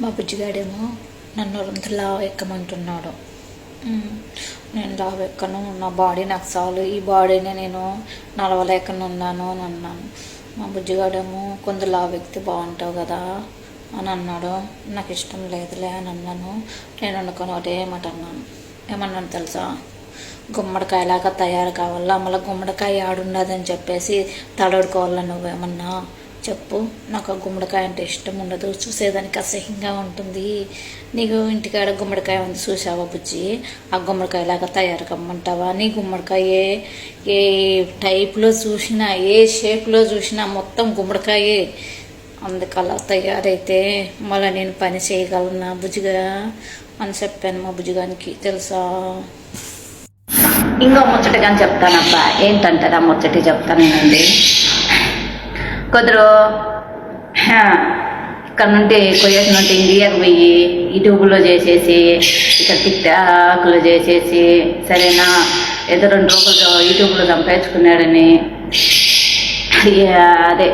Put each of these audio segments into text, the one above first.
మా బుజ్జిగాడేమో నన్ను రొంత లావు ఎక్కమంటున్నాడు. నేను లావు ఎక్కను నా బాడీ నాకు చాలు. ఈ బాడీని నేను నడవలేకనున్నాను అని అన్నాను. మా బుజ్జిగాడేమో కొంత లావు ఎక్కితే బాగుంటావు కదా అని అన్నాడు. నాకు ఇష్టం లేదులే అని అన్నాను. నేను అనుకుని ఒకటే మాట అన్నాను. ఏమన్నాను తెలుసా? గుమ్మడికాయలాగా తయారు కావాలా? మళ్ళీ గుమ్మడికాయ ఆడున్నదని చెప్పేసి తడడుకోవాలా నువ్వేమన్నా? చెప్పు. నాకు ఆ గుమ్మడికాయ అంటే ఇష్టం ఉండదు. చూసేదానికి అసహ్యంగా ఉంటుంది. నీకు ఇంటికాడ గుమ్మడికాయ ఉంది చూసావా బుజ్జి? ఆ గుమ్మడికాయలాగా తయారు కమ్మంటావా? నీ గుమ్మడికాయ ఏ ఏ టైప్లో చూసినా ఏ షేప్లో చూసినా మొత్తం గుమ్మడికాయే. అందుకలా తయారైతే మళ్ళీ నేను పని చేయగలనా బుజ్జిగా? అని చెప్పాను మా బుజ్జిగానికి. తెలుసా? ఇంకో ముచ్చటగా చెప్తానబ్బా. ఏంటంటారా ముచ్చటి చెప్తానండి కుదరు ఇక్కడ నుండి కొయ్యేసి నుండి ఇండియాకి పోయి యూట్యూబ్లో చేసేసి ఇక్కడ టిక్టాక్లో చేసేసి సరేనా ఏదో రెండు రోజులు యూట్యూబ్లో సంపాదించుకున్నాడని. అదే.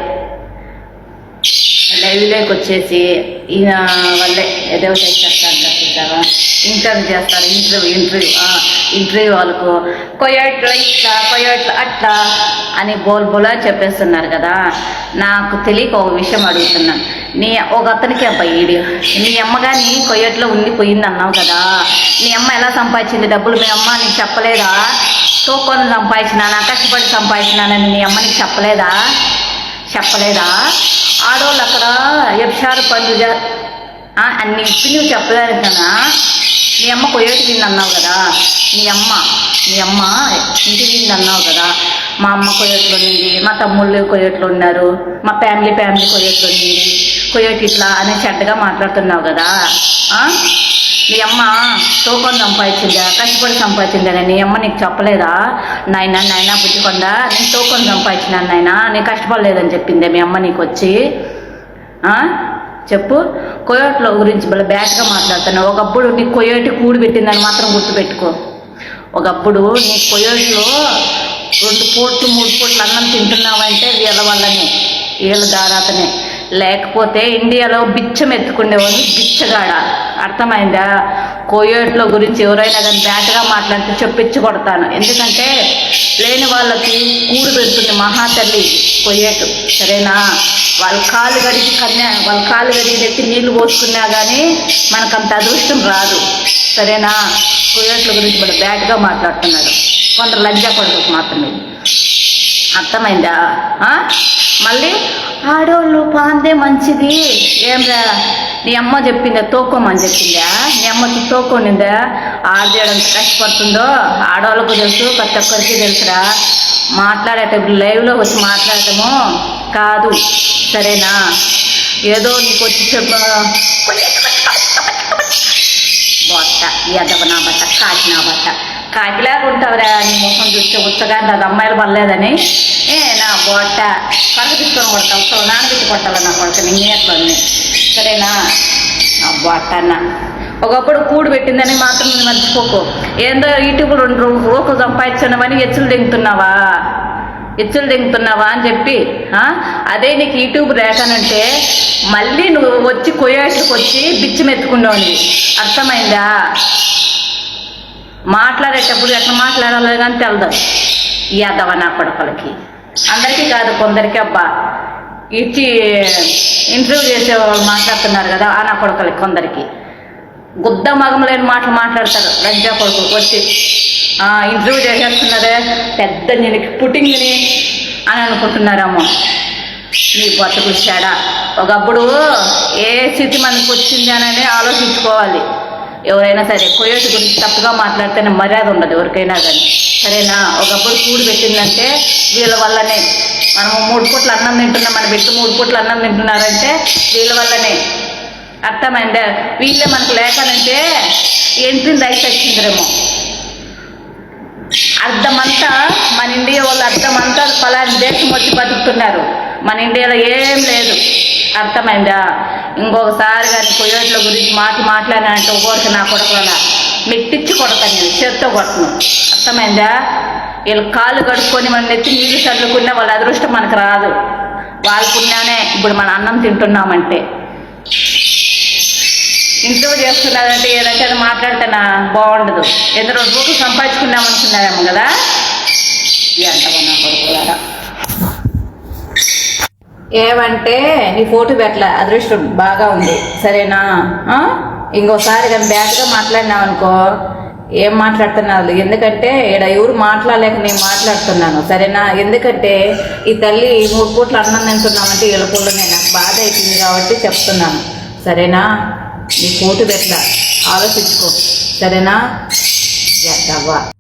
లైవ్లోకి వచ్చేసి ఈయన వాళ్ళే ఏదో చేస్తారు చూసారా ఇంటర్వ్యూ చేస్తారు ఇంటర్వ్యూ ఇంటర్వ్యూ ఇంటర్వ్యూ వాళ్ళకు కొయ్యట్లు ఇట్లా కొయ్యట్లు అట్లా. అని బోల్ బోల్ అని చెప్పేస్తున్నారు కదా. నాకు తెలియక ఒక విషయం అడుగుతున్నాను నీ ఒక అతనికి అబ్బాయి ఈడు. నీ అమ్మగాని కానీ కొయ్యట్లో ఉండిపోయింది అన్నావు కదా. నీ అమ్మ ఎలా సంపాదించింది డబ్బులు? మీ అమ్మ నీకు చెప్పలేదా? తోకొని సంపాదించినానా కష్టపడి సంపాదించినానని నీ అమ్మ నీకు చెప్పలేదా? చెప్పలేదా? ఆడవాళ్ళు అక్కడ ఎప్షారు పనులు అన్ని ఇప్పి నువ్వు చెప్పలేదు కదా. నీ అమ్మ కొయ్యోటి తింది అన్నావు కదా. నీ అమ్మ నీ అమ్మ ఇంటి తింది అన్నావు కదా. మా అమ్మ కొయ్యట్లు ఉంది మా తమ్ముళ్ళు కొయ్యట్లు ఉన్నారు మా ఫ్యామిలీ ఫ్యామిలీ కొయ్యట్లు ఉంది. కొయ్యేటి ఇట్లా అని చెడ్డగా మాట్లాడుతున్నావు కదా. మీ నీ అమ్మ తోకొని సంపాదించిందా కష్టపడి సంపాదించిందా? నీ అమ్మ నీకు చెప్పలేదా? నాయన నాయన బుద్ధికొందా నేను తోకొని సంపాదించినాను నాయన నేను కష్టపడలేదని చెప్పిందే మీ అమ్మ నీకు వచ్చి చెప్పు. కొయ్యోట్లో గురించి మళ్ళీ బ్యాడ్గా మాట్లాడుతున్నావు. ఒకప్పుడు నీ కొయ్యోటి కూడి పెట్టిందని మాత్రం గుర్తుపెట్టుకో. ఒకప్పుడు నీ కొయోట్లో రెండు పూట్లు మూడు పూట్లు అన్నం తింటున్నావంటే వీళ్ళ వల్లనే వీళ్ళ దారాతనే. లేకపోతే ఇండియాలో బిచ్చం ఎత్తుకునేవాళ్ళు బిచ్చగాడ? అర్థమైందా? కోయోట్లో గురించి ఎవరైనా కానీ బ్యాట్గా మాట్లాడితే చెప్పించి కొడతాను. ఎందుకంటే లేని వాళ్ళకి కూడు పెడుతుంది మహాతల్లి కొయ్యేటు సరేనా? వాళ్ళ కాలు గడిచి కన్యా వాళ్ళ కాలు గడిచి ఎత్తి నీళ్ళు పోసుకున్నా కానీ మనకంత అదృష్టం రాదు. సరేనా? కొయ్యేట్ల గురించి మన బ్యాట్గా మాట్లాడుతున్నాడు. కొందరు లజ్జా కొడుకు మాత్రమే. అర్థమైందా? మళ్ళీ ఆడోళ్ళు పాందే మంచిది. ఏం రా నీ అమ్మ చెప్పిందా? తోకోమని చెప్పిందా? నీ అమ్మకి తోకోనిందా? ఆడేయడం కష్టపడుతుందో? ఆడవాళ్ళకు తెలుసు ప్రతి ఒక్కరికి తెలుసురా. మాట్లాడేటప్పుడు లైవ్లో వచ్చి మాట్లాడటము కాదు. సరేనా? ఏదో నీకు వచ్చి చెప్ప. బొట్ట ఎదవ నా బట్ట కాకినా నా కాకిలాగా ఉంటావురా నీ ముఖం చూస్తే ఉచ్చగా అది అమ్మాయిలు పడలేదని. ఏ నా బొట్ట పరుగు తీసుకొని కొడతావు. సో నానబెట్టి కొట్టాలి నా కొడుకు? నీ సరేనా? నా బొట్ట అన్న ఒకప్పుడు కూడు పెట్టిందని మాత్రం నువ్వు మర్చిపోకు. ఏందో యూట్యూబ్ రెండు రోజులు సంపాదించినవని ఎచ్చులు దింగుతున్నావా ఎచ్చులు దింగుతున్నావా అని చెప్పి అదే నీకు యూట్యూబ్ రేఖనంటే మళ్ళీ నువ్వు వచ్చి కొయ్యేట్టుకు వచ్చి బిచ్చి మెత్తుకున్నావు అర్థమైందా? మాట్లాడేటప్పుడు ఎట్లా మాట్లాడాలో కానీ తెలదు. యాదవ నా కొడుకులకి. అందరికీ కాదు కొందరికి అబ్బా. ఇచ్చి ఇంటర్వ్యూ చేసే వాళ్ళు మాట్లాడుతున్నారు కదా ఆ నా కొడుకులకి కొందరికి. గుద్ద మగం లేని మాటలు మాట్లాడతారు. రంజా కొడుకు వచ్చి ఇంటర్వ్యూ చేసేస్తున్నదే పెద్ద నేను పుట్టింగ్ని అని అనుకుంటున్నారేమో. నీ బతుకు చెడ. ఒకప్పుడు ఏ స్థితి మనకు వచ్చింది అని ఆలోచించుకోవాలి. ఎవరైనా సరే కొయ్యేటి గురించి తప్పుగా మాట్లాడితేనే మర్యాద ఉండదు ఎవరికైనా కానీ. సరేనా? ఒకప్పుడు కూడి పెట్టిందంటే వీళ్ళ వల్లనే. మనము మూడు పూట్ల అన్నం తింటున్నాం మన బిడ్డ మూడు పూట్ల అన్నం తింటున్నారంటే వీళ్ళ వల్లనే. అర్థమైందా? వీళ్ళే మనకు లేకనంటే ఎంట్రీ దయచి వచ్చిందిరేమో అర్థమంతా మన ఇండియా వాళ్ళు అర్థమంతా పలాని దేశం వచ్చి బతుకుతున్నారు. మన ఇండియాలో ఏం లేదు. అర్థమైందా? ఇంకొకసారి కానీ కొయ్యోట్ల గురించి మాట మాట్లాడినంటే ఒక్కొక్కరికి నా కొడకలా మెట్టిచ్చి కొడతాను నేను చేత్తో కొట్టను అర్థమైందా? వీళ్ళు కాళ్ళు కడుక్కొని మన నెత్తి నీళ్ళు చల్లుకున్నా వాళ్ళ అదృష్టం మనకు రాదు. వాళ్ళకున్నానే ఇప్పుడు మన అన్నం తింటున్నామంటే. ఇంట్లో చేస్తున్నారంటే ఏదైనా మాట్లాడితేనా బాగుండదు. ఎన్ని రెండు రూపాయలు సంపాదించుకున్నాం కదా? ఎంత నా కొడుకులారా. ఏమంటే నీ ఫోటో పెట్టలే అదృష్టం బాగా ఉంది. సరేనా? ఇంకోసారి కానీ బ్యాడ్గా మాట్లాడినావు అనుకో ఏం మాట్లాడుతున్నారు ఎందుకంటే ఇక్కడ ఎవరు మాట్లాడలేక నేను మాట్లాడుతున్నాను. సరేనా? ఎందుకంటే ఈ తల్లి మూడు పూట్ల అన్నం తింటున్నామంటే ఎలుపుల్లోనే నాకు బాధ అవుతుంది కాబట్టి చెప్తున్నాను. సరేనా? నీ ఫోటో పెట్ట ఆలోచించుకో. సరేనా? ఎట్టవ్వా